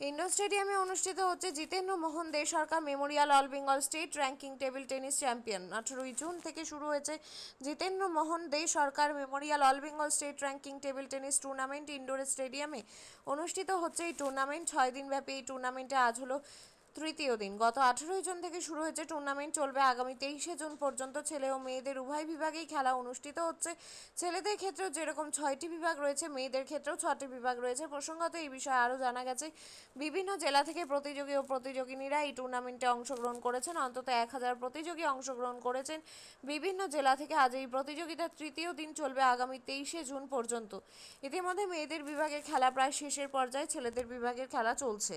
Indoor স্টেডিয়ামে অনুষ্ঠিত হচ্ছে Jitendra Mohan De Sarkar memorial all Bengal state ranking table tennis champion. আঠেরোই June থেকে শুরু হয়েছে Jitendra Mohan De Sarkar memorial all Bengal state ranking table tennis tournament indoor স্টেডিয়ামে। অনুষ্ঠিত হচ্ছে এই টুর্নামেন্ট, ছয় দিনব্যাপী এই টুর্নামেন্টে আজ হলো তৃতীয় দিন। গত আঠেরোই জুন থেকে শুরু হয়েছে টুর্নামেন্ট চলবে আগামী তেইশে জুন পর্যন্ত। ছেলে ও মেয়েদের উভয় বিভাগেই খেলা অনুষ্ঠিত হচ্ছে। ছেলেদের ক্ষেত্রেও যেরকম ছয়টি বিভাগ রয়েছে, মেয়েদের ক্ষেত্রেও ছটি বিভাগ রয়েছে। প্রসঙ্গত এই বিষয়ে আরও জানা গেছে, বিভিন্ন জেলা থেকে প্রতিযোগী ও প্রতিযোগিনীরা এই টুর্নামেন্টে অংশগ্রহণ করেছেন। অন্তত এক হাজার প্রতিযোগী অংশগ্রহণ করেছেন। বিভিন্ন জেলা থেকে আজ এই প্রতিযোগিতার তৃতীয় দিন চলবে আগামী তেইশে জুন পর্যন্ত। ইতিমধ্যে মেয়েদের বিভাগের খেলা প্রায় শেষের পর্যায়ে ছেলেদের বিভাগের খেলা চলছে।